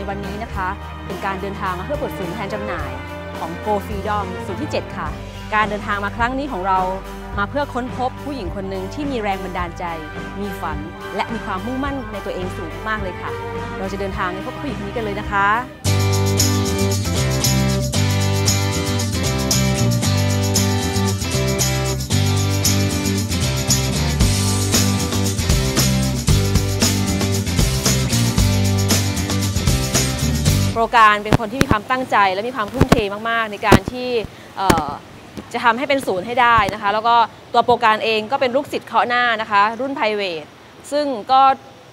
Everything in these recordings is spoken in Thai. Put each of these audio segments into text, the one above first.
ในวันนี้นะคะ เป็นการเดินทางมาเพื่อเปิดศูนย์แทนจำหน่ายของ Go Freedom ศูนย์ที่ 7 ค่ะ การเดินทางมาครั้งนี้ของเรามาเพื่อค้นพบผู้หญิงคนหนึ่งที่มีแรงบันดาลใจ มีฝัน และมีความมุ่งมั่นในตัวเองสูงมากเลยค่ะ เราจะเดินทางในพบผู้หญิงคนนี้กันเลยนะคะ รการเป็นคนที่มีความตั้งใจ และมีความทุ่มเทมากๆ ในการที่จะทำให้เป็นศูนย์ให้ได้นะคะ แล้วก็ตัวโปรการเองก็เป็นลูกศิษย์เคาะหน้านะคะ รุ่น p r i v a t ซึ่งก็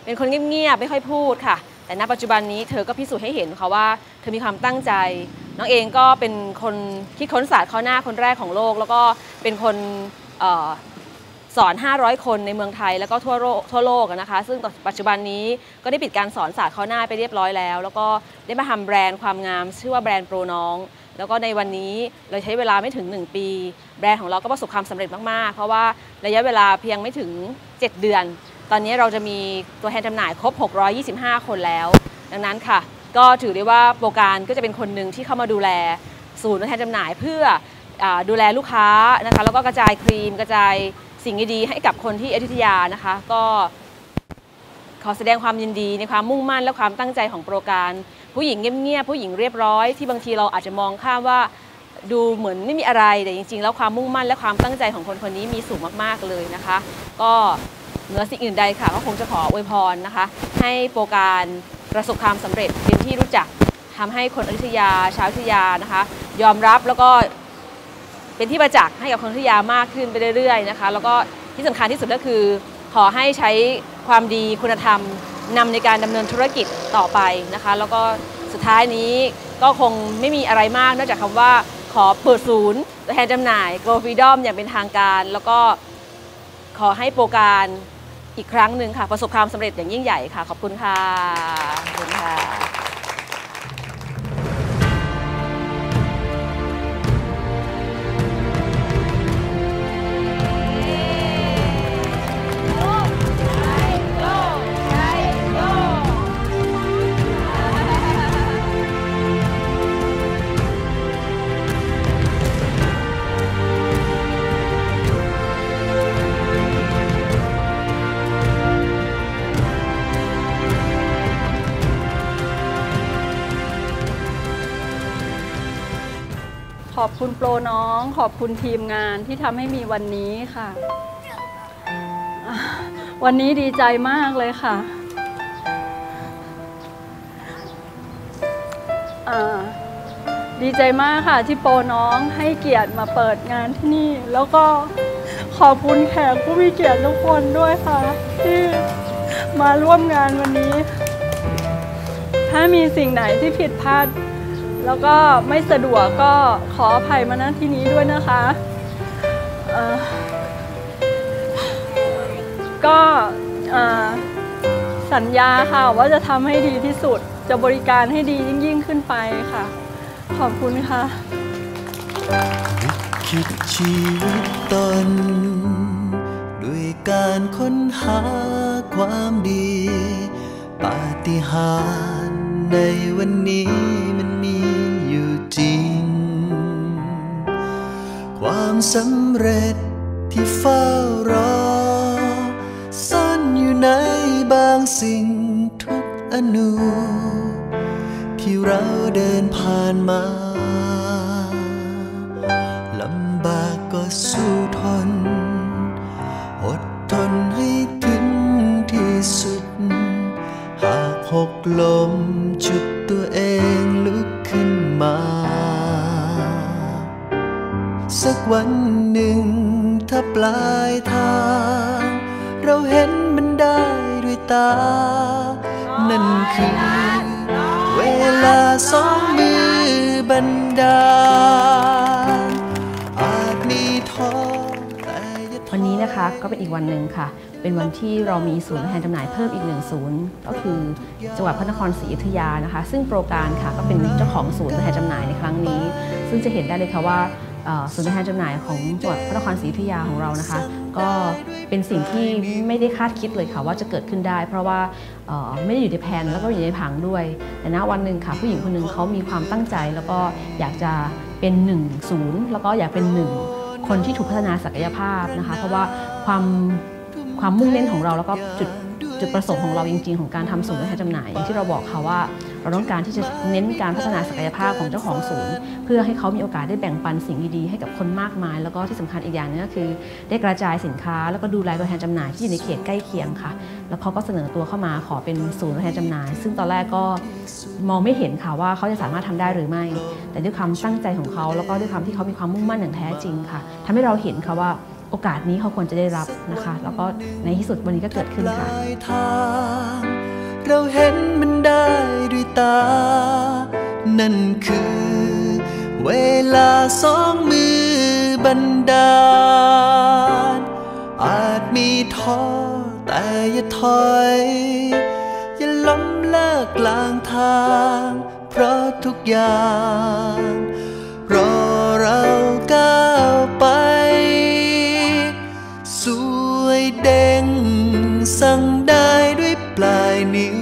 เป็นคนเงียบๆไม่ค่อยพูดค่ะ แต่ณปัจจุบันนี้เธอก็พิสูจน์ให้เห็นค่ะว่าเธอมีความตั้งใจ น้องเองก็เป็นคนคิดค้นศาสตร์เคาะหน้าคนแรกของโลก แล้วก็เป็นคน สอน 500 คนในเมืองไทยแล้วก็ทั่วโลกทั่วโลกนะคะ ซึ่งปัจจุบันนี้ก็ได้ปิดการสอนศาสตร์ข้าหน้าไปเรียบร้อยแล้ว แล้วก็ได้มาทำแบรนด์ความงาม ชื่อว่าแบรนด์โปรน้อง แล้วก็ในวันนี้เราใช้เวลาไม่ถึง 1 ปี แบรนด์ของเราก็ประสบความสำเร็จมากๆ เพราะว่าระยะเวลาเพียงไม่ถึง 7 เดือน ตอนนี้เราจะมีตัวแทนจำหน่ายครบ 625 คนแล้ว ดังนั้นค่ะ ก็ถือได้ว่าโปรการก็จะเป็นคนหนึ่งที่เข้ามาดูแลศูนย์ตัวแทนจำหน่ายเพื่ออดูแลลูกค้านะคะแล้วก็กระจายครีมกระจาย สิ่งดีๆให้กับคนที่อยุธยานะคะ ก็ขอแสดงความยินดีในความมุ่งมั่นและความตั้งใจของโปรการ ผู้หญิงเงียบๆผู้หญิงเรียบร้อยที่บางทีเราอาจจะมองข้ามว่าดูเหมือนไม่มีอะไรแต่จริง ๆ แล้วความมุ่งมั่นและความตั้งใจของคนคนนี้มีสูงมากๆเลยนะคะ ก็เหนือสิ่งอื่นใดค่ะก็คงจะขออวยพรนะคะ ให้โปรการประสบความสำเร็จเป็นที่รู้จักทำให้คนอยุธยาชาวอยุธยานะคะ ยอมรับแล้วก็ เป็นที่ประจักษ์ให้กับคนอยุยามากขึ้นไปเรื่อยๆนะคะแล้วก็ที่สำคัญที่สุดก็คือ ขอให้ใช้ความดีคุณธรรมนำในการดำเนินธุรกิจต่อไปนะคะ แล้วก็สุดท้ายนี้ก็คงไม่มีอะไรมากนอกจากคำว่าขอเปิดศูนย์ตัวแทนจำหน่าย Go Freedom อย่างเป็นทางการ แล้วก็ขอให้โปรการอีกครั้งหนึ่งค่ะ ประสบความสำเร็จอย่างยิ่งใหญ่ค่ะ ขอบคุณค่ะขอบคุณค่ะ ขอบคุณโปรน้อง ขอบคุณทีมงานที่ทำให้มีวันนี้ค่ะ วันนี้ดีใจมากเลยค่ะดีใจมากค่ะที่โปรน้องให้เกียรติมาเปิดงานที่นี่ แล้วก็ขอบคุณแขกผู้มีเกียรติทุกคนด้วยค่ะ ที่มาร่วมงานวันนี้ ถ้ามีสิ่งไหนที่ผิดพลาด แล้วก็ไม่สะดวกก็ขออภัยมาณที่นี้ด้วยนะคะก็สัญญาค่ะว่าจะทำให้ดีที่สุดจะบริการให้ดียิ่งยิ่งขึ้นไปค่ะ ขอบคุณค่ะคิดชีวิตตน ด้วยการค้นหาความดี ปาฏิหาริย์ในวันนี้ สำเร็จที่เฝ้ารอ ซ่อนอยู่ในบางสิ่งทุกอนูที่เราเดินผ่านมาลำบากก็สู้ทน อดทนให้ถึงที่สุด หากหกลมจุด วันหนึ่ง ถ้าปลายทาง เราเห็นมันได้ด้วยตา นั่นคือ เวลาสองมือบันดาลอาจมีท้อแต่วันนี้นะคะก็เป็นอีกวันหนึ่งค่ะ เป็นวันที่เรามีศูนย์แทนจำหน่ายเพิ่มอีกหนึ่งศูนย์ก็คือจังหวัดพระนครศรีอยุธยานะคะ ซึ่งโปรการค่ะก็เป็นเจ้าของศูนย์แทนจำหน่ายในครั้งนี้ ซึ่งจะเห็นได้เลยค่ะว่า ศูนย์ตัวแทนจำหน่ายของจังหวัดพระนครศรีอยุธยาของเรานะคะกก็เป็นสิ่งที่ไม่ได้คาดคิดเลยค่ะว่าจะเกิดขึ้นได้ เพราะว่าเอ่อไม่ได้อยู่ในแผนแล้วก็อยู่ในผังด้วย แต่ณวันหนึ่งค่ะผู้หญิงคนหนึ่งเขามีความตั้งใจ แล้วก็อยากจะเป็นหนึ่งศูนย์แล้วก็อยากเป็นหนึ่งคนที่ถูกพัฒนาศักยภาพนะคะ เพราะว่าความความมุ่งเน้นของเราแล้วก็จุดจุดประสงค์ของเราจริงๆ ของการทำศูนย์และจำหน่ายอย่างที่เราบอกค่ะว่า เราต้องการที่จะเน้นการพัฒนาศักยภาพของเจ้าของศูนย์ เพื่อให้เขามีโอกาสได้แบ่งปันสิ่งดีๆให้กับคนมากมาย แล้วก็ที่สำคัญอีกอย่างหนึงก็คือ ได้กระจายสินค้า แล้วก็ดูแลตัวแทนจำหน่ายที่อยู่ในเขตใกล้เคียงค่ะ แล้วเขาก็เสนอตัวเข้ามาขอเป็นศูนย์ตัวแทนจำหน่าย ซึ่งตอนแรกก็มองไม่เห็นค่ะว่าเขาจะสามารถทำได้หรือไม่ แต่ด้วยความตั้งใจของเขาแล้วก็ด้วยความที่เขามีความมุ่งมั่นอย่างแท้จริงค่ะทำให้เราเห็นค่ะว่าโอกาสนี้เขาควรจะได้รับนะคะ แล้วก็ในที่สุดวันนี้ก็เกิดขึ้นค่ะ เราเห็นมันได้ด้วยตา นั่นคือ เวลาสองมือบันดาล อาจมีท้อแต่อย่าถอย อย่าล้มเลิกกลางทาง เพราะทุกอย่างรอเราก้าวไป สวยเด้งสั่งได้ ปลายนิ้ว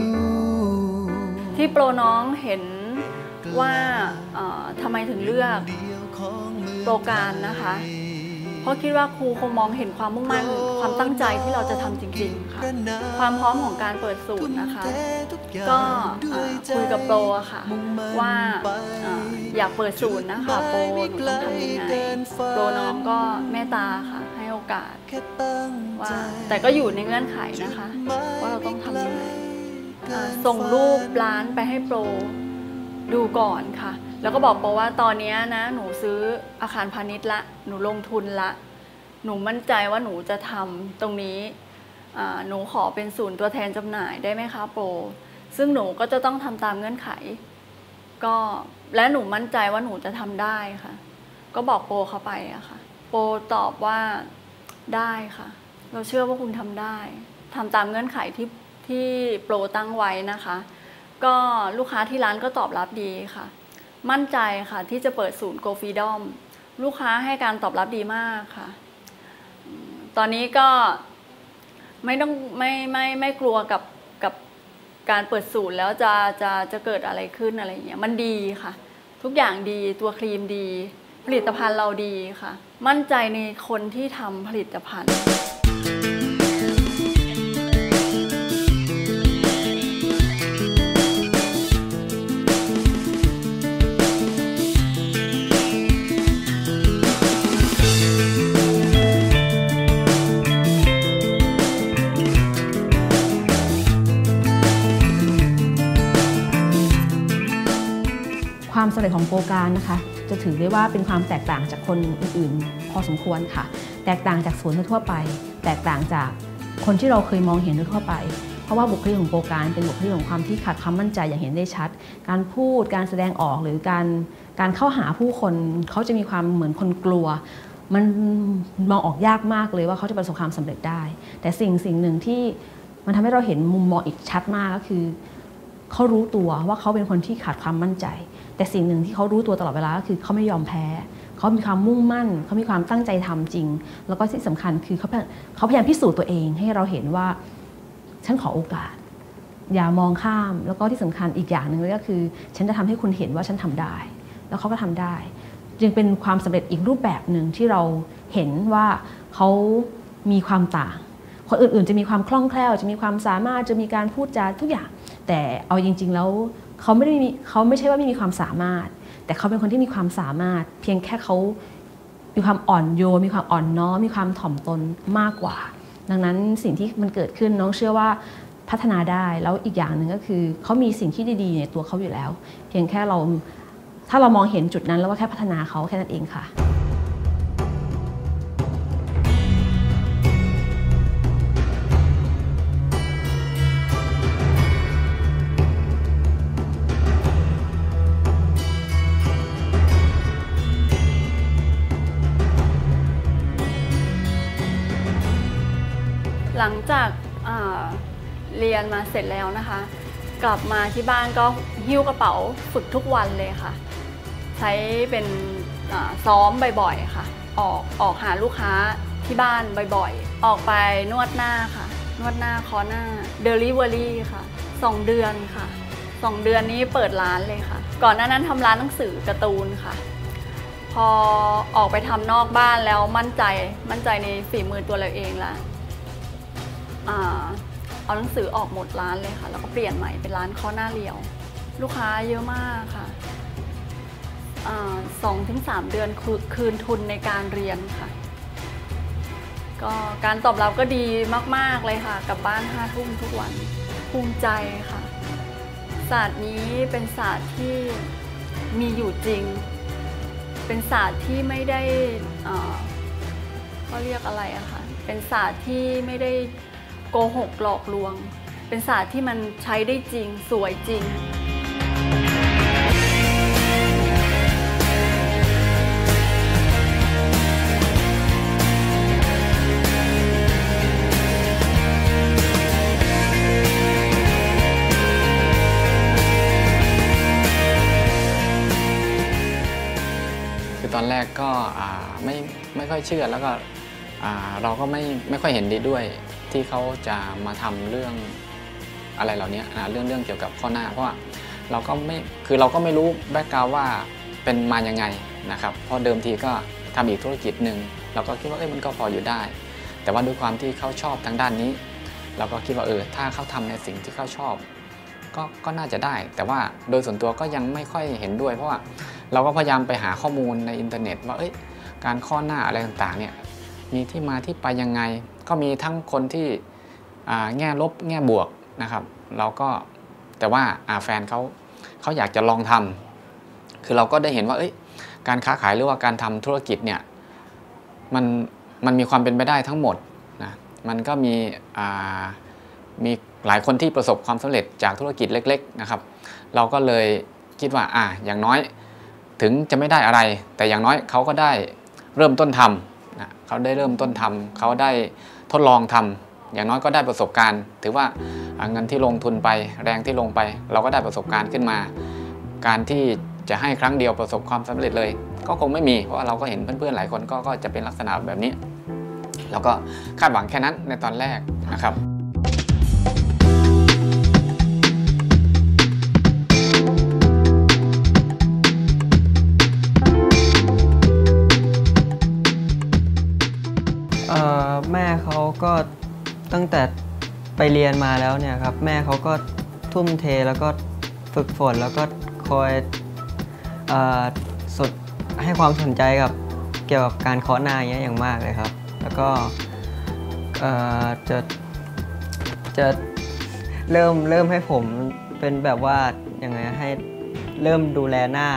ที่โปรน้องเห็นว่าทำไมถึงเลือกโปรการนะคะ เพราะคิดว่าครูคงมองเห็นความมุ่งมั่นความตั้งใจที่เราจะทำจริงๆค่ะความพร้อมของการเปิดสูตรนะคะ ก็คุยกับโปรค่ะ ว่าอยากเปิดศูนย์นะคะโปรหนูต้องทำยังไงโปรน้องก็เมตตาค่ะ ให้โอกาสว่าแต่ก็อยู่ในเงื่อนไขนะคะ ว่าเราต้องทำยังไงส่งรูปร้านไปให้โปรดูก่อนค่ะ แล้วก็บอกโปรว่าตอนนี้นะ หนูซื้ออาคารพาณิชย์ละ หนูลงทุนละ หนูมั่นใจว่าหนูจะทำตรงนี้หนูขอเป็นศูนย์ตัวแทนจำหน่ายได้ไหมคะโปรซึ่งหนูก็จะต้องทำตามเงื่อนไข ก็และหนูมั่นใจว่าหนูจะทำได้ค่ะ ก็บอกโปรเขาไปอะค่ะ โปรตอบว่าได้ค่ะ เราเชื่อว่าคุณทำได้ทำตามเงื่อนไขที่ที่โปรตั้งไว้นะคะ ก็ลูกค้าที่ร้านก็ตอบรับดีค่ะ มั่นใจค่ะที่จะเปิดศูนย์โกฟีดอมลูกค้าให้การตอบรับดีมากค่ะ ตอนนี้ก็ไม่ต้องไม่ไม่ไม่กลัวกับกับการเปิดศูนย์แล้วจะจะจะเกิดอะไรขึ้นอะไรอย่างเงี้ยมันดีค่ะ ทุกอย่างดีตัวครีมดี ผลิตภัณฑ์เราดีค่ะ มั่นใจในคนที่ทำผลิตภัณฑ์ ของโปรการนะคะ จะถือได้ว่าเป็นความแตกต่างจากคนอื่นๆ พอสมควรค่ะ แตกต่างจากสวนทั่วไป แตกต่างจากคนที่เราเคยมองเห็นทั่วไป เพราะว่าบุคลิกของโปรการเป็นบุคลิกของความที่ขาดความมั่นใจอย่างเห็นได้ชัด การพูดการแสดงออกหรือการการเข้าหาผู้คนเขาจะมีความเหมือนคนกลัว มันมองออกยากมากเลยว่าเขาจะประสบความสำเร็จได้ แต่สิ่งสิ่งหนึ่งที่มันทำให้เราเห็นมุมมองอีกชัดมากก็คือเขารู้ตัวว่าเขาเป็นคนที่ขาดความมั่นใจ แต่สิ่งหนึ่งที่เขารู้ตัวตลอดเวลาก็คือเขาไม่ยอมแพ้เขามีความมุ่งมั่น เขามีความตั้งใจทำจริง แล้วก็ที่สำคัญคือเขาพยเขาพยายามพิสูจน์ตัวเองให้เราเห็นว่า ฉันขอโอกาส อย่ามองข้าม แล้วก็ที่สำคัญอีกอย่างหนึ่งก็คือ ฉันจะทำให้คุณเห็นว่าฉันทำได้ แล้วเขาก็ทำได้ จึงเป็นความสำเร็จอีกรูปแบบหนึ่งที่เราเห็นว่าเขามีความต่าง คนอื่นๆ จะมีความคล่องแคล่ว จะมีความสามารถ จะมีการพูดจาทุกอย่าง แต่เอาจริง ๆ แล้ว เขาไม่ได้มีเขาไม่ใช่ว่าไม่มีความสามารถ แต่เขาเป็นคนที่มีความสามารถ เพียงแค่เขามีความอ่อนโยนมีความอ่อนน้อมมีความถ่อมตนมากกว่า ดังนั้นสิ่งที่มันเกิดขึ้นน้องเชื่อว่าพัฒนาได้แล้วอีกอย่างหนึ่งก็คือเขามีสิ่งที่ดีๆในตัวเขาอยู่แล้ว เพียงแค่เราถ้าเรามองเห็นจุดนั้นแล้วว่าแค่พัฒนาเขาแค่นั้นเองค่ะ หลังจากาเรียนมาเสร็จแล้วนะคะ กลับมาที่บ้านก็หิ้วกระเป๋าฝึกทุกวันเลยค่ะ ใช้เป็นซ้อมบ่อยๆค่ะ ออกออกหาลูกค้าที่บ้านบ่อยๆ ออกไปนวดหน้าค่ะ นวดหน้าคอหน้าเดลิเวอรี่ค่ะสองเดือนค่ะสองเดือนนี้เปิดร้านเลยค่ะ ก่อนหน้านั้นทำร้านหนังสือการ์ตูนค่ะ พอออกไปทำนอกบ้านแล้วมั่นใจมั่นใจในฝีมือตัวเราเองละ เอาหนังสือออกหมดร้านเลยค่ะ แล้วก็เปลี่ยนใหม่เป็นร้านข้อหน้าเรียว ลูกค้าเยอะมากค่ะสองถึงสามเดือนคืนคืนทุนในการเรียนค่ะ ก็การตอบรับก็ดีมาก ๆ เลยค่ะกลับบ้านห้าทุ่มทุกวันภูมิใจค่ะ ศาสตร์นี้เป็นศาสตร์ที่มีอยู่จริง เป็นศาสตร์ที่ไม่ได้เอ่อก็เรียกอะไรอะค่ะ เป็นศาสตร์ที่ไม่ได้ กหกหลอกลวง เป็นศาสตร์ที่มันใช้ได้จริง สวยจริง คือตอนแรกก็ไม่ไม่ค่อยเชื่อแล้วก็เราก็ไม่ไม่ค่อยเห็นดีด้วย ที่เขาจะมาทำเรื่องอะไรเหล่านี้นะเรื่องเรื่องเกี่ยวกับข้อหน้า เพราะว่าเราก็ไม่คือเราก็ไม่รู้แบ็กกราวว่าเป็นมายังไงนะครับเพราะเดิมทีก็ทำอีกธุรกิจหนึ่งเราก็คิดว่าเอ้ยมันก็พออยู่ได้ แต่ว่าด้วยความที่เขาชอบทางด้านนี้ เราก็คิดว่าเออถ้าเขาทำในสิ่งที่เขาชอบก็ก็น่าจะได้ แต่ว่าโดยส่วนตัวก็ยังไม่ค่อยเห็นด้วย เพราะว่าเราก็พยายามไปหาข้อมูลในอินเทอร์เน็ต ว่าเอ้ยการข้อหน้าอะไรต่างๆเนี่ยมีที่มาที่ไปยังไง ก็มีทั้งคนที่แง่ลบแง่บวกนะครับ เราก็แต่ว่าแฟนเขาเขาอยากจะลองทำคือเราก็ได้เห็นว่าการค้าขายหรือว่าการทำธุรกิจเนี่ยมันมันมีความเป็นไปได้ทั้งหมดนะมันก็มีมีหลายคนที่ประสบความสำเร็จจากธุรกิจเล็ก ๆนะครับ เราก็เลยคิดว่าอะอย่างน้อยถึงจะไม่ได้อะไร แต่อย่างน้อยเขาก็ได้เริ่มต้นทำนะเขาได้เริ่มต้นทำเขาได้ ดลองทำอย่างน้อยก็ได้ประสบการณ์ ถือว่าเงินที่ลงทุนไปแรงที่ลงไป เราก็ได้ประสบการณ์ขึ้นมา การที่จะให้ครั้งเดียวประสบความสำเร็จเลย ก็คงไม่มีเพราะเราก็เห็นเพื่อนๆหลายคนก็ก็จะเป็นลักษณะแบบนี้ เราก็คาดหวังแค่นั้นในตอนแรกนะครับ ก็ตั้งแต่ไปเรียนมาแล้วเนี่ยครับแม่เขาก็ทุ่มเทแล้วก็ฝึกฝนแล้วก็คอยอสดให้ความสนใจกับเกี่ยวกับการเคาะหน้าอย่างเงี้ยอย่างมากเลยครับ แล้วก็จะจะเริ่มเริ่มให้ผมเป็นแบบว่าอยังไงให้เริ่มดูแลหน้า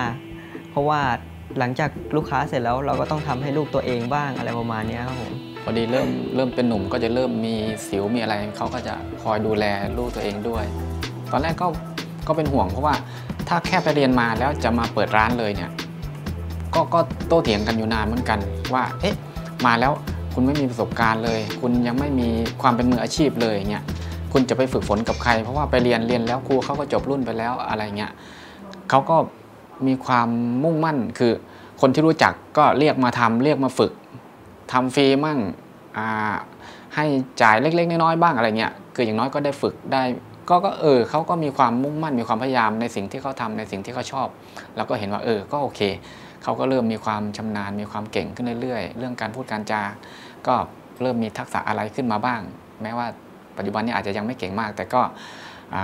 เพราะว่าหลังจากลูกค้าเสร็จแล้วเราก็ต้องทำให้ลูกตัวเองบ้างอะไรประมาณนี้ครับผม พอดีเริ่มเริ่มเป็นหนุ่มก็จะเริ่มมีสิวมีอะไรเขาก็จะคอยดูแลลูกตัวเองด้วย ตอนแรกก็ก็เป็นห่วงเพราะว่าถ้าแค่ไปเรียนมาแล้วจะมาเปิดร้านเลยเนี่ยก็ก็โต้เถียงกันอยู่นานเหมือนกันว่าเอ๊ะมาแล้วคุณไม่มีประสบการณ์เลย คุณยังไม่มีความเป็นมืออาชีพเลยเนี่ยคุณจะไปฝึกฝนกับใคร เพราะว่าไปเรียนเรียนแล้วครูเขาก็จบรุ่นไปแล้วอะไรเงี้ยเขาก็มีความมุ่งมั่นคือคนที่รู้จักก็เรียกมาทำเรียกมาฝึก ทำฟรีมั่งให้จ่ายเล็ก ๆ น้อยๆบ้างอะไรเงี้ยคืออย่างน้อยก็ได้ฝึกได้ ก็ก็เออเขาก็มีความมุ่งมั่นมีความพยายามในสิ่งที่เขาทำในสิ่งที่เขาชอบ แล้วก็เห็นว่าเออก็โอเคเขาก็เริ่มมีความชำนาญมีความเก่งขึ้นเรื่อยๆ เรื่องการพูดการจาก็เริ่มมีทักษะอะไรขึ้นมาบ้าง แม้ว่าปัจจุบันนี้อาจจะยังไม่เก่งมาก แต่ก็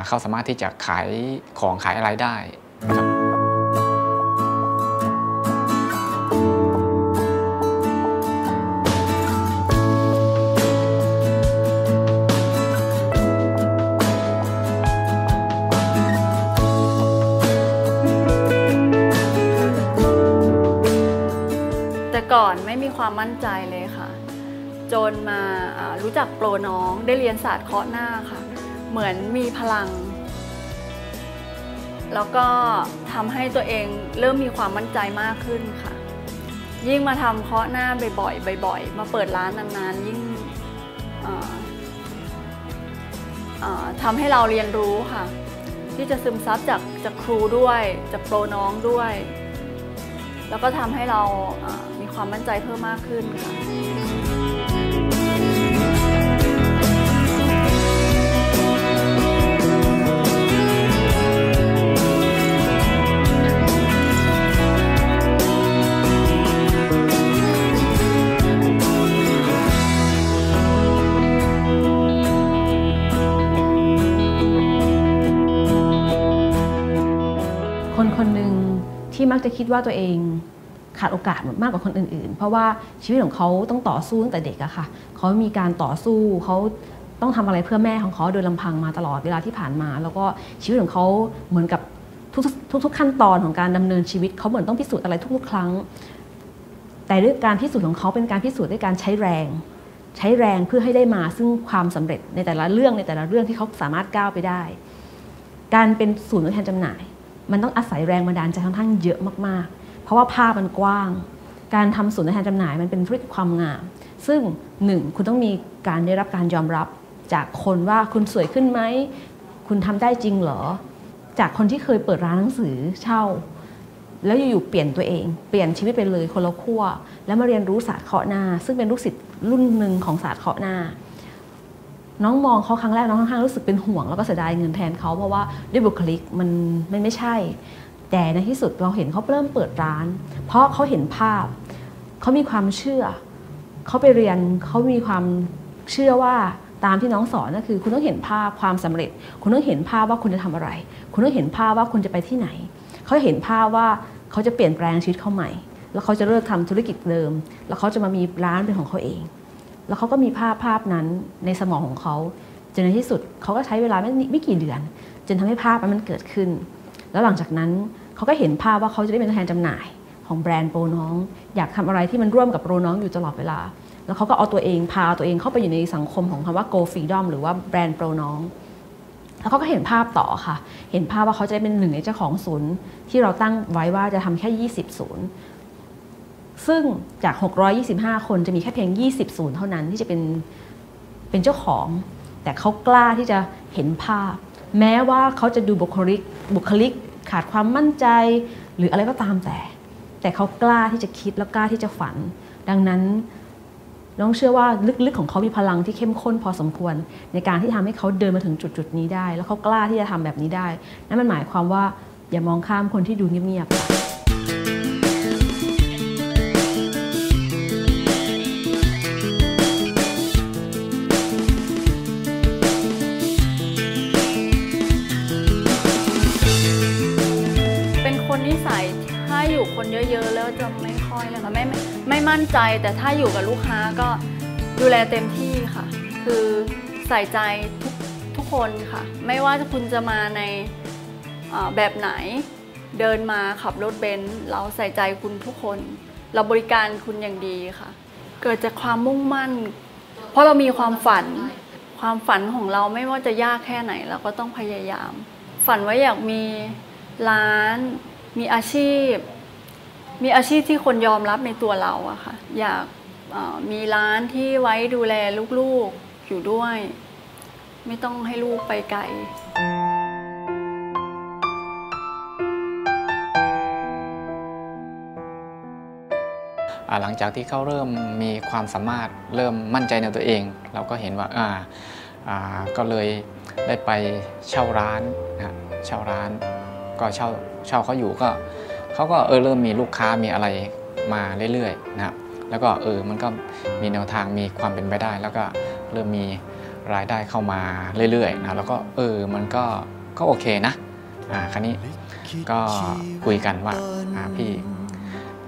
เขาสามารถที่จะขายของขายอะไรได้ ก่อนไม่มีความมั่นใจเลยค่ะ จนมารู้จักโปรน้องได้เรียนศาสตร์เคาะหน้าค่ะ เหมือนมีพลัง แล้วก็ทำให้ตัวเองเริ่มมีความมั่นใจมากขึ้นค่ะ ยิ่งมาทำเคาะหน้าบ่อยๆบ่อยๆ มาเปิดร้านนานๆ ยิ่งทำให้เราเรียนรู้ค่ะ ที่จะซึมซับจากจากครูด้วย จากโปรน้องด้วย แล้วก็ทำให้เรามีความมั่นใจเพิ่มมากขึ้นค่ะคนคนหนึ่ง ที่มักจะคิดว่าตัวเองขาดโอกาสมากกว่าคนอื่น ๆ เพราะว่าชีวิตของเขาต้องต่อสู้ตั้งแต่เด็กอะค่ะเขามีการต่อสู้เขาต้องทำอะไรเพื่อแม่ของเขาโดยลำพังมาตลอดเวลาที่ผ่านมา แล้วก็ชีวิตของเขาเหมือนกับทุกๆขั้นตอนของการดำเนินชีวิตเขาเหมือนต้องพิสูจน์อะไรทุกๆ ครั้ง แต่ด้วยการพิสูจน์ของเขาเป็นการพิสูจน์ด้วยการใช้แรง ใช้แรงเพื่อให้ได้มาซึ่งความสำเร็จในแต่ละเรื่องในแต่ละเรื่องที่เขาสามารถก้าวไปได้ การเป็นศูนย์ตัวแทนจำหน่าย มันต้องอาศัยแรงบันดาลใจค่อนข้างเยอะมากๆ เพราะว่าภาพมันกว้าง การทำศูนย์แทนจำหน่ายมันเป็นธุรกิจความงาม ซึ่งหนึ่งคุณต้องมีการได้รับการยอมรับ จากคนว่าคุณสวยขึ้นไหม คุณทำได้จริงเหรอ จากคนที่เคยเปิดร้านหนังสือเช่า แล้วอยู่ๆเปลี่ยนตัวเอง เปลี่ยนชีวิตไปเลยคนละขั้ว แล้วมาเรียนรู้ศาสตร์เคาะหน้า ซึ่งเป็นลูกศิษย์รุ่นหนึ่งของศาสตร์เคาะหน้า น้องมองเขาครั้งแรกน้องค่อนข้างรู้สึกเป็นห่วงแล้วก็เสียดายเงินแทนเขาเพราะว่าด้วยบุคลิกมันมันไม่ใช่ แต่ในที่สุดเราเห็นเขาเริ่มเปิดร้าน เพราะเขาเห็นภาพเขามีความเชื่อเขาไปเรียนเขามีความเชื่อว่าตามที่น้องสอนก็คือ คุณต้องเห็นภาพความสำเร็จ คุณต้องเห็นภาพว่าคุณจะทำอะไร คุณต้องเห็นภาพว่าคุณจะไปที่ไหนเขาเห็นภาพว่าเขาจะเปลี่ยนแปลงชีวิตเขาใหม่ แล้วเขาจะเลิกทำธุรกิจเดิม แล้วเขาจะมามีร้านเป็นของเขาเอง แล้วเขาก็มีภาพภาพนั้นในสมองของเขาจนในที่สุดเขาก็ใช้เวลาไม่ไม่กี่เดือน จนทำให้ภาพมันเกิดขึ้น แล้วหลังจากนั้นเขาก็เห็นภาพว่าเขาจะได้เป็นตัวแทนจำหน่าย ของแบรนด์โปรน้อง อยากทำอะไรที่มันร่วมกับโปรน้องอยู่ตลอดเวลา แล้วเขาก็เอาตัวเองพาตัวเองเข้าไปอยู่ในสังคมของคำว่า Go Freedom หรือว่าแบรนด์โปรน้องแล้วเขาก็เห็นภาพต่อค่ะ เห็นภาพว่าเขาจะได้เป็นหนึ่งในเจ้าของศูนย์ที่เราตั้งไว้ว่าจะทำแค่ 20 ศูนย์ ซึ่งจาก 625 คนจะมีแค่เพียง 20 ศูนย์เท่านั้นที่จะเป็นเป็นเจ้าของ แต่เขากล้าที่จะเห็นภาพ แม้ว่าเขาจะดูบุคลิกบุคลิกขาดความมั่นใจ หรืออะไรก็ตามแต่ แต่เขากล้าที่จะคิดแล้วกล้าที่จะฝัน ดังนั้นน้องเชื่อว่าลึกๆของเขามีพลังที่เข้มข้นพอสมควร ในการที่ทำให้เขาเดินมาถึงจุดๆนี้ได้ แล้วเขากล้าที่จะทำแบบนี้ได้ นั่นมันหมายความว่าอย่ามองข้ามคนที่ดูเงียบๆ ใจแต่ถ้าอยู่กับลูกค้าก็ดูแลเต็มที่ค่ะ คือใส่ใจทุกทุกคนค่ะ ไม่ว่าคุณจะมาในแบบไหน เดินมาขับรถเบนซ์เราใส่ใจคุณทุกคน เราบริการคุณอย่างดีค่ะ เกิดจากความมุ่งมั่น เพราะเรามีความฝัน ความฝันของเราไม่ว่าจะยากแค่ไหนเราก็ต้องพยายาม ฝันไว้อยากมีร้าน มีอาชีพ มีอาชีพที่คนยอมรับในตัวเราอะค่ะ อยากมีร้านที่ไว้ดูแลลูกๆอยู่ด้วย ไม่ต้องให้ลูกไปไกลหลังจากที่เขาเริ่มมีความสามารถเริ่มมั่นใจในตัวเอง เราก็เห็นว่าอ่าอ่าก็เลยได้ไปเช่าร้านนะฮะเช่าร้าน ก็เช่าเช่าเขาอยู่ก็ เขาก็เออเริ่มมีลูกค้ามีอะไรมาเรื่อยๆนะครับแล้วก็เออมันก็มีแนวทางมีความเป็นไปได้ แล้วก็เริ่มมีรายได้เข้ามาเรื่อยๆนะแล้วก็เออมันก็ก็โอเคนะอ่าคราวนี้ก็คุยกันว่าอ่าพี่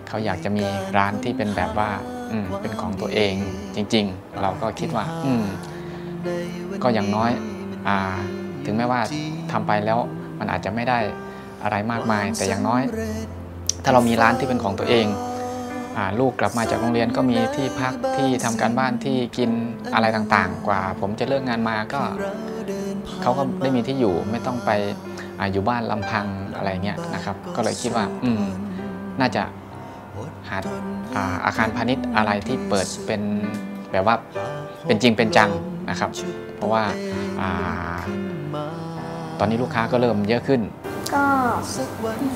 เขาอยากจะมีร้านที่เป็นแบบว่าอืมเป็นของตัวเองจริง ๆ เราก็คิดว่าอืมก็อย่างน้อยอาถึงแม้ว่าทำไปแล้วมันอาจจะไม่ได้อะไรมากมาย แต่อย่างน้อย ถ้าเรามีร้านที่เป็นของตัวเองอลูกกลับมาจากโรงเรียนก็มีที่พักที่ทำการบ้านที่กินอะไรต่างๆ กว่า ผมจะเลิกงานมาก็เขาก็ได้มีที่อยู่ไม่ต้องไปออยู่บ้านลำพังอะไรเงี้ยนะครับ ก็เลยคิดว่าอืมน่าจะหาอาอาคารพาณิชย์อะไรที่เปิดเป็นแบบว่าเป็นจริงเป็นจังนะครับ เพราะว่าอาตอนนี้ลูกค้าก็เริ่มเยอะขึ้น ก็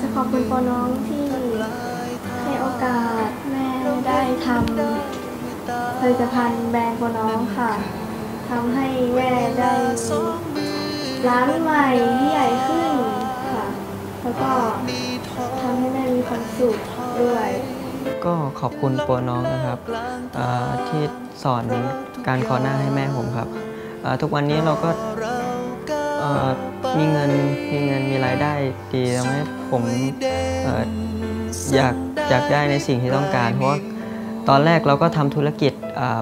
จะขอบคุณปอน้องที่ให้โอกาสแม่ได้ทำผลิตภัณฑ์แบรนด์ปอน้องค่ะทำให้แม่ได้ร้านใหม่ที่ใหญ่ขึ้นค่ะ แล้วก็ทำให้แม่มีความสุขด้วย ก็ขอบคุณโปรน้องนะครับที่สอนการคอหน้าให้แม่ผมครับ ทุกวันนี้เราก็ มีเงินมีเงินมีรายได้ดีทำให้ผมออยากอยากได้ในสิ่งที่ต้องการ เพราะว่าตอนแรกเราก็ทำธุรกิจ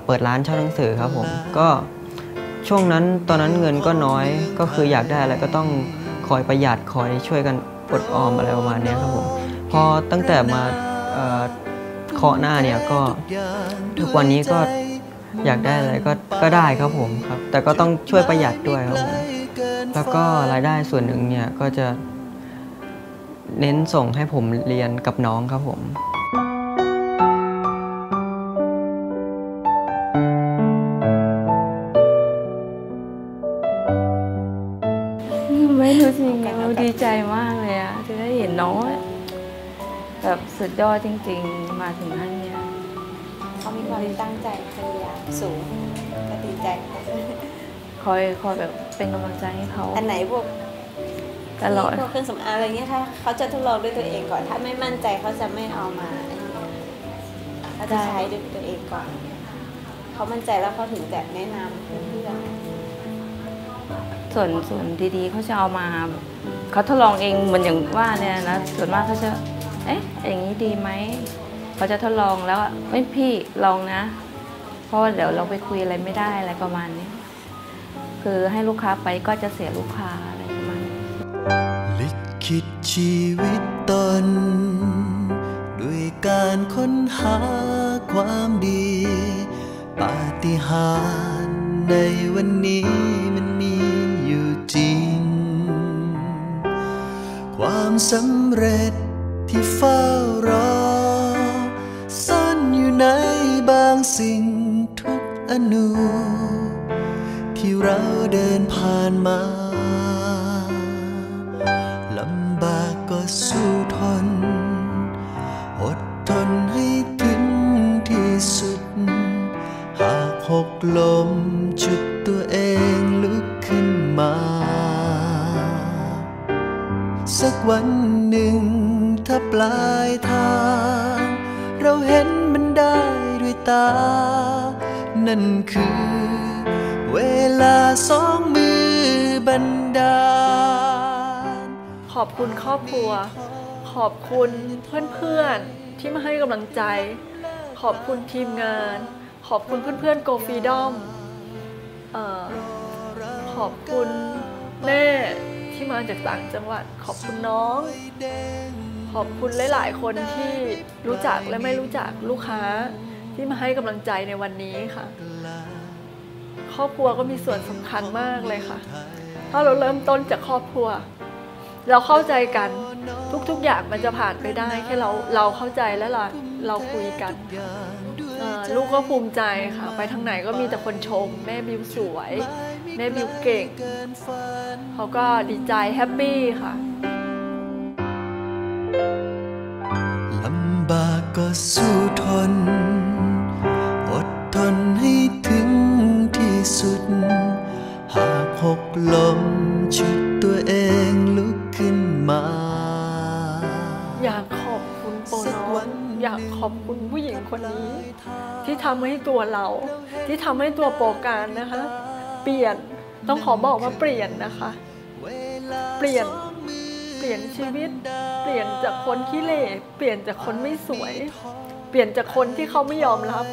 เปิดร้านเช่าหนังสือครับผมก็ช่วงนั้นตอนนั้นเงินก็น้อยก็คืออยากได้อะไรก็ต้องคอยประหยัดคอยช่วยกันอดออมอะไรประมาณนี้ครับผมพอตั้งแต่มาเอ่อเคาะหน้าเนี่ยก็ทุกวันนี้ก็อยากได้อะไรก็ก็ได้ครับผมครับ แต่ก็ต้องช่วยประหยัดด้วยครับผม แล้วก็รายได้ส่วนหนึ่งเนี่ยก็จะเน้นส่งให้ผมเรียนกับน้องครับผมไม่รู้สิเราดีใจมากเลยอะที่ได้เห็นน้องแบบสุดยอดจริง ๆ มาถึงขั้นเนี้ยเขามีความตั้งใจพยายามสูงก็ดีใจ คอยคอยแบบเป็นกำลังใจให้เขาอันไหนพวกตลอดพวกเครื่องสำอางอะไรเงี้ยถ้าเขาจะทดลองด้วยตัวเองก่อน ถ้าไม่มั่นใจเขาจะไม่เอามาไอ้นี่เขาจะใช้ด้วยตัวเองก่อนเขามั่นใจแล้วเขาถึงจะแนะนำเพื่อนส่วนส่วนดีๆเขาจะเอามาแบบเขาทดลองเองเหมือนอย่างว่าเนี่ยนะส่วนมากเขาจะเอ๊ะอย่างนี้ดีไหมเขาจะทดลองแล้วอะเอ้ยพี่ลองนะ เพราะว่าเดี๋ยวเราไปคุยอะไรไม่ได้อะไรประมาณนี้ คือให้ลูกค้าไปก็จะเสียลูกค้าอะไรประมาณนี้ลิขิตชีวิตตน ด้วยการค้นหาความดีปาฏิหาริย์ในวันนี้มันมีอยู่จริง ความสำเร็จที่เฝ้ารอ ซ่อนอยู่ในบางสิ่งทุกอนู ที่เราเดินผ่านมาลำบากก็สู้ทน อดทนให้ถึงที่สุด หากหกลมจุดตัวเองลุกขึ้นมา สักวันหนึ่งถ้าปลายทาง เราเห็นมันได้ด้วยตา นั่นคือ เวลาสองมือบันดาล ขอบคุณครอบครัว ขอบคุณเพื่อนๆ ที่มาให้กำลังใจ ขอบคุณทีมงาน ขอบคุณเพื่อนๆ Go Freedom เอ่อขอบคุณแม่ที่มาจากต่างจังหวัด ขอบคุณน้อง ขอบคุณหลายๆ คนที่รู้จักและไม่รู้จักลูกค้าที่มาให้กำลังใจในวันนี้ค่ะ รอบครัวก็มีส่วนสำคัญมากเลยค่ะ ถ้าเราเริ่มต้นจากครอบครัว เราเข้าใจกันทุกๆอย่างมันจะผ่านไปได้แค่เราเราเข้าใจและเราเราคุยกันลูกก็ภูมิใจค่ะ ไปทางไหนก็มีแต่คนชม แม่บิวสวย แม่บิวเก่ง เขาก็ดีใจแฮปปี้ค่ะลำบากก็สู้ทน ลมชุดตัวเองลุกขึ้นมา อยากขอบคุณโปน้องอยากขอบคุณผู้หญิงคนนี้ ที่ทำให้ตัวเรา ที่ทำให้ตัวโปรการนะคะ เปลี่ยนต้องขอบอกว่าเปลี่ยนนะคะ เปลี่ยนเปลี่ยนชีวิต เปลี่ยนจากคนขี้เหร่เปลี่ยนจากคนไม่สวย เปลี่ยนจากคนที่เขาไม่ยอมรับ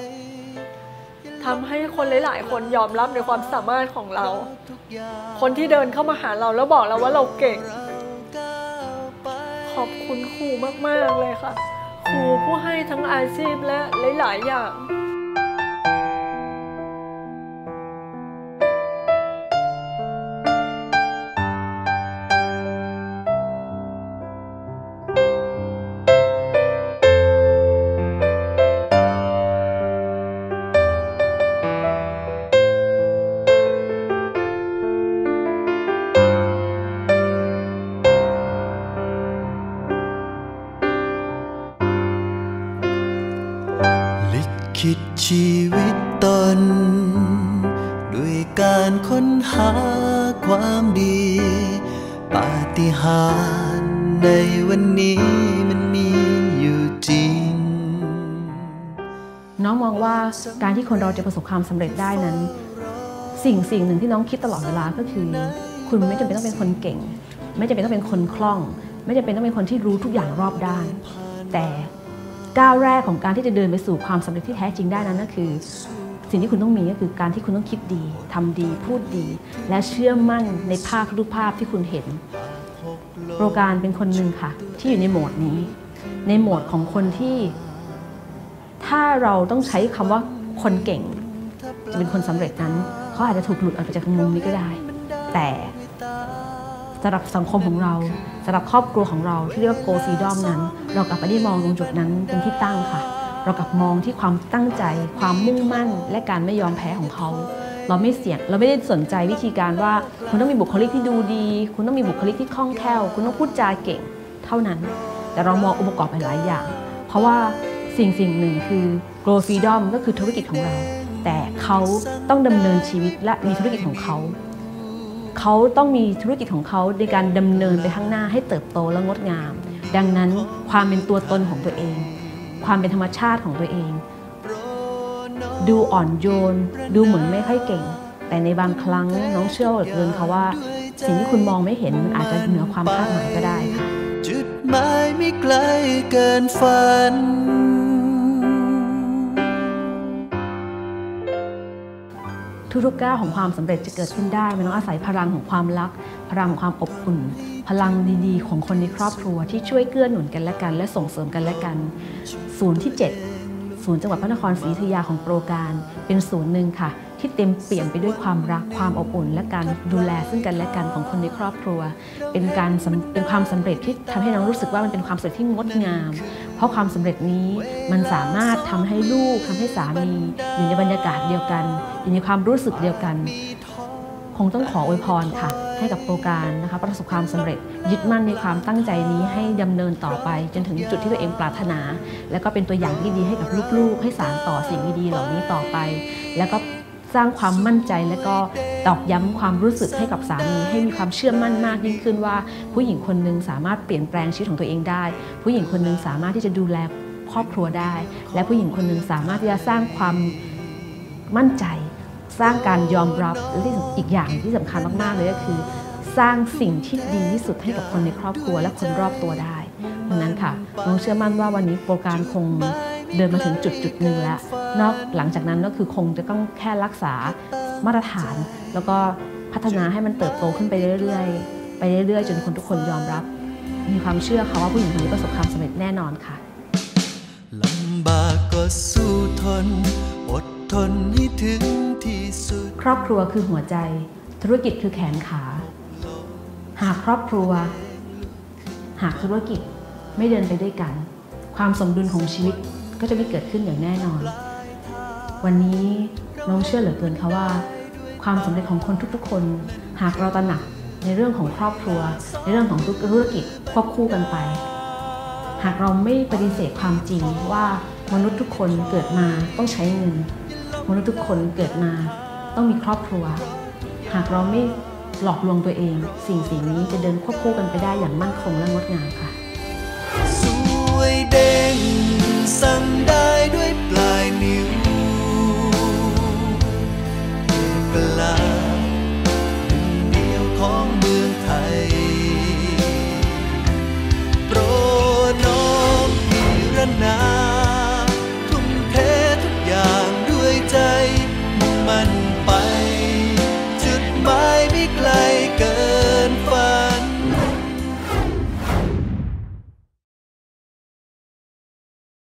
ทำให้คนหลาย ๆ คนยอมรับในความสามารถของเรา คนที่เดินเข้ามาหาเราแล้วบอกเราว่าเราเก่ง ขอบคุณครูมาก ๆ เลยค่ะ ครูผู้ให้ทั้งอาชีพและหลาย ๆ อย่างารในวันนี้มันมีอยู่จริง น้องมองว่าการที่คนเราจะประสบความสำเร็จได้นั้น สิ่งสิ่งหนึ่งที่น้องคิดตลอดเวลาก็คือ คุณไม่จำเป็นต้องเป็นคนเก่ง ไม่จำเป็นต้องเป็นคนคล่อง ไม่จำเป็นต้องเป็นคนที่รู้ทุกอย่างรอบด้าน แต่แต่ก้าวแรกของการที่จะเดินไปสู่ความสำเร็จที่แท้จริงได้นั้นก็คือ สิ่งที่คุณต้องมีก็คือการที่คุณต้องคิดดีทำดี พูดดี และเชื่อมั่นในภาพรูปภาพที่คุณเห็น โรการเป็นคนหนึ่งค่ะ ที่อยู่ในโหมดนี้ ในโหมดของคนที่ ถ้าเราต้องใช้คำว่าคนเก่ง จะเป็นคนสำเร็จนั้นเขาอาจจะถูกหลุดออกไปจากมุมนี้ก็ได้ แต่สำหรับสังคมของเราสำหรับครอบครัวของเราที่เรียกว่าโกซีดอมนั้น เรากลับไม่ได้มองตรงจุดนั้นเป็นที่ตั้งค่ะ เรากลับมองที่ความตั้งใจ ความมุ่งมั่น และการไม่ยอมแพ้ของเขา เราไม่เสี่ยงเราไม่ได้สนใจวิธีการว่า คุณต้องมีบุคลิกที่ดูดี คุณต้องมีบุคลิกที่คล่องแคล่ว คุณต้องพูดจาเก่งเท่านั้น แต่เรามององค์ประกอบไปหลายอย่าง เพราะว่าสิ่งสิ่งหนึ่งคือ Grow Freedom ก็คือธุรกิจของเรา แต่เขาต้องดำเนินชีวิตและมีธุรกิจของเขา เขาต้องมีธุรกิจของเขาในการดำเนินไปข้างหน้าให้เติบโตและงดงาม ดังนั้นความเป็นตัวตนของตัวเอง ความเป็นธรรมชาติของตัวเอง ดูอ่อนโยน ดูเหมือนไม่ค่อยเก่ง แต่ในบางครั้งน้องเชื่อเหลือเกินค่ะว่า สิ่งที่คุณมองไม่เห็นมันอาจจะเหนือความคาดหมายก็ได้ค่ะจุดหมายไม่ไกลเกินฝัน ทุกๆก้าวของความสำเร็จจะเกิดขึ้นได้ มันต้องอาศัยพลังของความรัก พลังของความอบอุ่น พลังดีๆ ของคนในครอบครัวที่ช่วยเกื้อหนุนกันและกัน และส่งเสริมกันและกัน ศูนย์ที่ 7 ศูนย์จังหวัดพระนครศรีอยุธยาของโปรการ เป็นศูนย์หนึ่งค่ะ ที่เต็มเปี่ยมไปด้วยความรักความอบอุ่น และการดูแลซึ่งกันและกันของคนในครอบครัว เป็นการเป็นความสำเร็จที่ทำให้น้องรู้สึกว่ามันเป็นความสำเร็จที่งดงาม เพราะความสำเร็จนี้มันสามารถทำให้ลูกทำให้สามี อยู่ในบรรยากาศเดียวกัน อยู่ในความรู้สึกเดียวกัน คงต้องขออวยพรค่ะ ให้กับโปรงการนะคะประสบความสำเร็จ ยึดมั่นในความตั้งใจนี้ให้ดำเนินต่อไป จนถึงจุดที่ตัวเองปรารถนา แล้วก็เป็นตัวอย่างที่ดีให้กับลูกๆ ให้สานต่อสิ่งดีๆเหล่านี้ต่อไป แล้วก็สร้างความมั่นใจและก็ตอกย้ำความรู้สึกให้กับสามีให้มีความเชื่อมั่นมากยิ่งขึ้นว่า ผู้หญิงคนหนึ่งสามารถเปลี่ยนแปลงชีวิตของตัวเองได้ ผู้หญิงคนหนึ่งสามารถที่จะดูแลครอบครัวได้ และผู้หญิงคนหนึ่งสามารถที่จะสร้างความมั่นใจ สร้างการยอมรับและที่อีกอย่างที่สำคัญมากๆเลยก็คือ สร้างสิ่งที่ดีที่สุดให้กับคนในครอบครัวและคนรอบตัวได้ดังนั้นค่ะน้องเชื่อมั่นว่าวันนี้โปรการคงเดินมาถึงจุดจุดหนึ่งแล้ว นอกหลังจากนั้นก็คือคงจะต้องแค่รักษามาตรฐาน แล้วก็พัฒนาให้มันเติบโตขึ้นไปเรื่อยๆ ไปเรื่อยๆ จนคนทุกคนยอมรับ มีความเชื่อค่ะว่าผู้หญิงคนนี้ประสบความสำเร็จแน่นอนค่ะลำบากก็สู้ทน อดทนให้ถึง ที่สุด ครอบครัวคือหัวใจ ธุรกิจคือแขนขา หากครอบครัว หากธุรกิจไม่เดินไปด้วยกัน ความสมดุลของชีวิตก็จะไม่เกิดขึ้นอย่างแน่นอน วันนี้น้องเชื่อเหลือเกินค่ะว่า ความสำเร็จของคนทุกๆ คน หากเราตระหนักในเรื่องของครอบครัว ในเรื่องของธุรกิจควบคู่กันไป หากเราไม่ปฏิเสธความจริงว่ามนุษย์ทุกคนเกิดมาต้องใช้เงิน มนุษย์ทุกคนเกิดมาต้องมีครอบครัว หากเราไม่หลอกลวงตัวเอง สิ่งสิ่งนี้จะเดินควบคู่กันไปได้อย่างมั่นคงและงดงามค่ะ